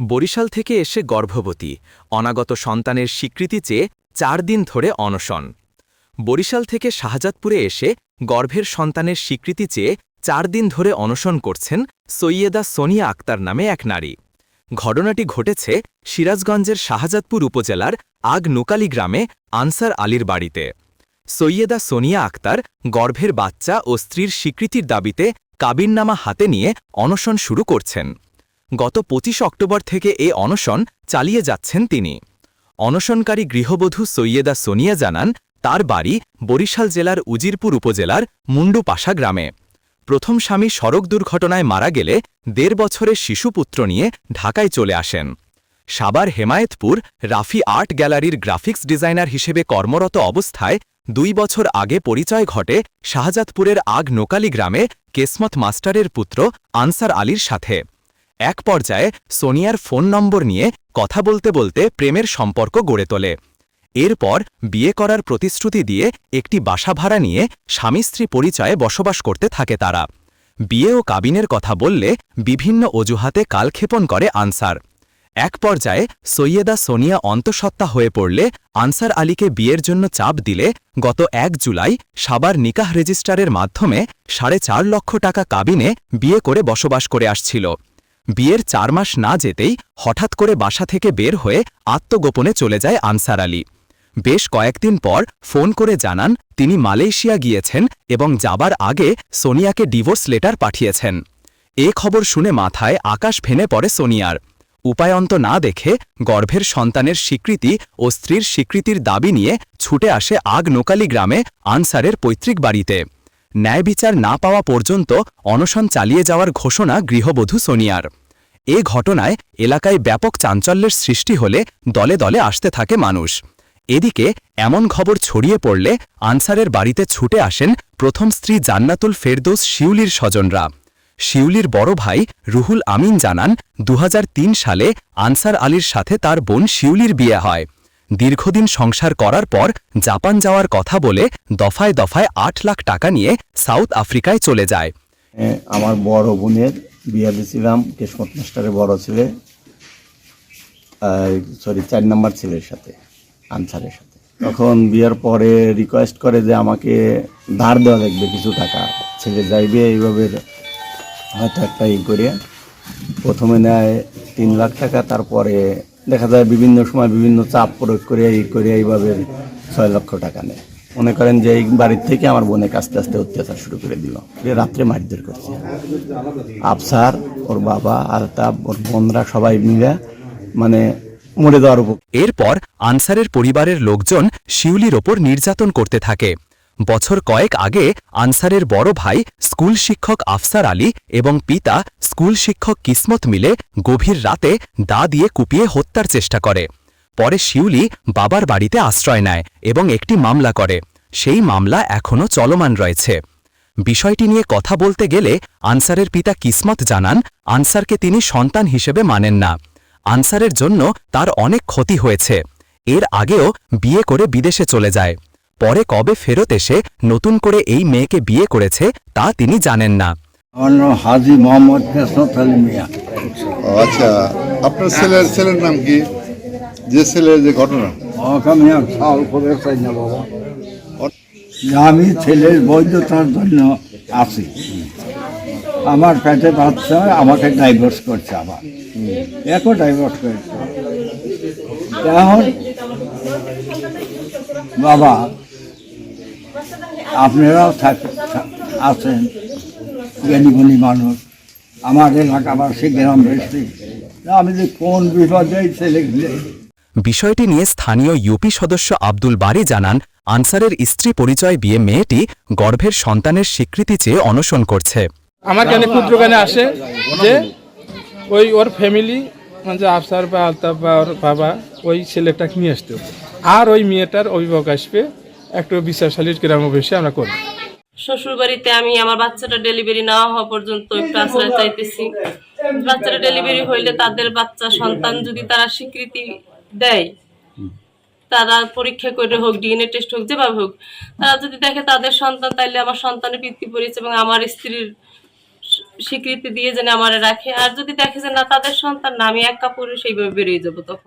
বরিশাল থেকে এসে গর্ভবতী, অনাগত সন্তানের স্বীকৃতি চেয়ে চার দিন ধরে অনশন। বরিশাল থেকে শাহজাদপুরে এসে গর্ভের সন্তানের স্বীকৃতি চেয়ে চার দিন ধরে অনশন করছেন সৈয়দা সোনিয়া আক্তার নামে এক নারী। ঘটনাটি ঘটেছে সিরাজগঞ্জের শাহজাদপুর উপজেলার আগ নুকালি গ্রামে আনসার আলীর বাড়িতে। সৈয়দা সোনিয়া আক্তার গর্ভের বাচ্চা ও স্ত্রীর স্বীকৃতির দাবিতে কাবিননামা হাতে নিয়ে অনশন শুরু করছেন। গত পঁচিশ অক্টোবর থেকে এ অনশন চালিয়ে যাচ্ছেন তিনি। অনশনকারী গৃহবধূ সৈয়দা সোনিয়া জানান, তার বাড়ি বরিশাল জেলার উজিরপুর উপজেলার মুন্ডুপাশা গ্রামে। প্রথম স্বামী সড়ক দুর্ঘটনায় মারা গেলে দেড় বছরের শিশুপুত্র নিয়ে ঢাকায় চলে আসেন। সাবার হেমায়েতপুর রাফি আর্ট গ্যালারির গ্রাফিক্স ডিজাইনার হিসেবে কর্মরত অবস্থায় দুই বছর আগে পরিচয় ঘটে শাহজাদপুরের আগ নোকালি গ্রামে কেসমত মাস্টারের পুত্র আনসার আলীর সাথে। এক পর্যায়ে সোনিয়ার ফোন নম্বর নিয়ে কথা বলতে বলতে প্রেমের সম্পর্ক গড়ে তোলে। এরপর বিয়ে করার প্রতিশ্রুতি দিয়ে একটি বাসা ভাড়া নিয়ে স্বামী স্ত্রী পরিচয়ে বসবাস করতে থাকে তারা। বিয়ে ও কাবিনের কথা বললে বিভিন্ন অজুহাতে কালক্ষেপণ করে আনসার। এক পর্যায়ে সৈয়দা সোনিয়া অন্তঃসত্ত্বা হয়ে পড়লে আনসার আলীকে বিয়ের জন্য চাপ দিলে গত এক জুলাই সাবার নিকাহ রেজিস্ট্রারের মাধ্যমে সাড়ে চার লক্ষ টাকা কাবিনে বিয়ে করে বসবাস করে আসছিল। বিয়ের চার মাস না যেতেই হঠাৎ করে বাসা থেকে বের হয়ে আত্মগোপনে চলে যায় আনসার আলী। বেশ কয়েকদিন পর ফোন করে জানান তিনি মালয়েশিয়া গিয়েছেন এবং যাবার আগে সোনিয়াকে ডিভোর্স লেটার পাঠিয়েছেন। এ খবর শুনে মাথায় আকাশ ভেঙে পড়ে সোনিয়ার। উপায়ন্ত না দেখে গর্ভের সন্তানের স্বীকৃতি ও স্ত্রীর স্বীকৃতির দাবি নিয়ে ছুটে আসে আগ নোকালি গ্রামে আনসারের পৈতৃক বাড়িতে। ন্যায় বিচার না পাওয়া পর্যন্ত অনশন চালিয়ে যাওয়ার ঘোষণা গৃহবধূ সোনিয়ার। এ ঘটনায় এলাকায় ব্যাপক চাঞ্চল্যের সৃষ্টি হলে দলে দলে আসতে থাকে মানুষ। এদিকে এমন খবর ছড়িয়ে পড়লে আনসারের বাড়িতে ছুটে আসেন প্রথম স্ত্রী জান্নাতুল ফেরদৌস শিউলির স্বজনরা। শিউলির বড় ভাই রুহুল আমিন জানান দু হাজার তিন সালে আনসার আলীর সাথে তার বোন শিউলির বিয়ে হয়। দীর্ঘদিন সংসার করার পর জাপান যাওয়ার কথা বলে দফায় দফায় আট লাখ টাকা নিয়ে সাউথ আফ্রিকায় চলে যায়। আমার বড় বোনের বিয়ে দিয়েছিলাম, কেশমত মাস্টারের বড় ছেলে সরি চার নাম্বার ছেলের সাথে, আনসারের সাথে। তখন বিয়ের পরে রিকোয়েস্ট করে যে আমাকে ধার দেওয়া লাগবে কিছু টাকা। ছেলে যাইবে এইভাবে হয়তো একটা ই করে। প্রথমে নেয় তিন লাখ টাকা, তারপরে দেখা যায় বিভিন্ন সময় বিভিন্ন চাপ প্রয়োগ করে এই করে, এইভাবে ছয় লক্ষ টাকা নেয়। মনে করেন যে এই বাড়ির থেকে আমার বোনের আস্তে আস্তে অত্যাচার শুরু করে দিল। রাত্রে মারধর করছে। আফসার ওর বাবা আলতাব ওর বোনরা সবাই মিলে মানে মরে দেওয়ার এরপর আনসারের পরিবারের লোকজন শিউলির ওপর নির্যাতন করতে থাকে। বছর কয়েক আগে আনসারের বড় ভাই স্কুল শিক্ষক আফসার আলী এবং পিতা স্কুল শিক্ষক কিসমত মিলে গভীর রাতে দা দিয়ে কুপিয়ে হত্যার চেষ্টা করে। পরে শিউলি বাবার বাড়িতে আশ্রয় নেয় এবং একটি মামলা করে। সেই মামলা এখনও চলমান রয়েছে। বিষয়টি নিয়ে কথা বলতে গেলে আনসারের পিতা কিসমত জানান আনসারকে তিনি সন্তান হিসেবে মানেন না। আনসারের জন্য তার অনেক ক্ষতি হয়েছে। এর আগেও বিয়ে করে বিদেশে চলে যায়। পরে কবে ফেরত এসে নতুন করে এই মেয়েকে বিয়ে করেছে তা তিনি জানেন না। আমার নাম হাজি মোহাম্মদ কেসমত আলী মিয়া। আচ্ছা আপনার ছেলের ছেলের নাম কি? যে ছেলের যে ঘটনা? আমাকে আমি আর সাল করে চাই না বাবা যে আমি ছেলের বৈধতার জন্য আছি। আমার পেটে বাচ্চা, আমাকে ডাইভোর্স করছে আবার। একও ডাইভোর্স করেছে। এখন বাবা, আপনারাও আছেন, জ্ঞানীগুণী মানুষ। আমার এলাকাবাসী গ্রাম বেশি আমি যে কোন বিপদে ছেলে বিষয়টি নিয়ে স্থানীয় ইউপি সদস্য আব্দুল বারি জানান আনসারের স্ত্রী পরিচয় বিয়ে মেয়েটি গর্ভের সন্তানের স্বীকৃতি চেয়ে অনশন করছে। আমার কানে ক্ষুদ্র গানে আসে? যে ওই ওর ফ্যামিলি মানে আফসার বা আলতাফ বা ওর বাবা ওই ছেলেটাকে নিয়ে আসতে। আর ওই মেয়েটার অভিভাবক আসবে একটু বিশ্বাসশালীর গ্রাম অফিসে আমরা করব শ্বশুর বাড়িতে আমি আমার বাচ্চাটা ডেলিভারি না হওয়া পর্যন্ত একটু আশ্রয় চাইতেছি। বাচ্চাটা ডেলিভারি হইলে তাদের বাচ্চা সন্তান যদি তারা স্বীকৃতি দেয়। তারা পরীক্ষা করে হোক ডিএনএ টেস্ট হোক যেভাবে হোক তারা যদি দেখে তাদের সন্তান তাইলে আমার সন্তানের পিতৃ পরিচয় এবং আমার স্ত্রীর স্বীকৃতি দিয়ে যেন আমার রাখে। আর যদি দেখে যে না তাদের সন্তান না আমি এক কাপড়ে সেইভাবে বেরিয়ে যাব তখন।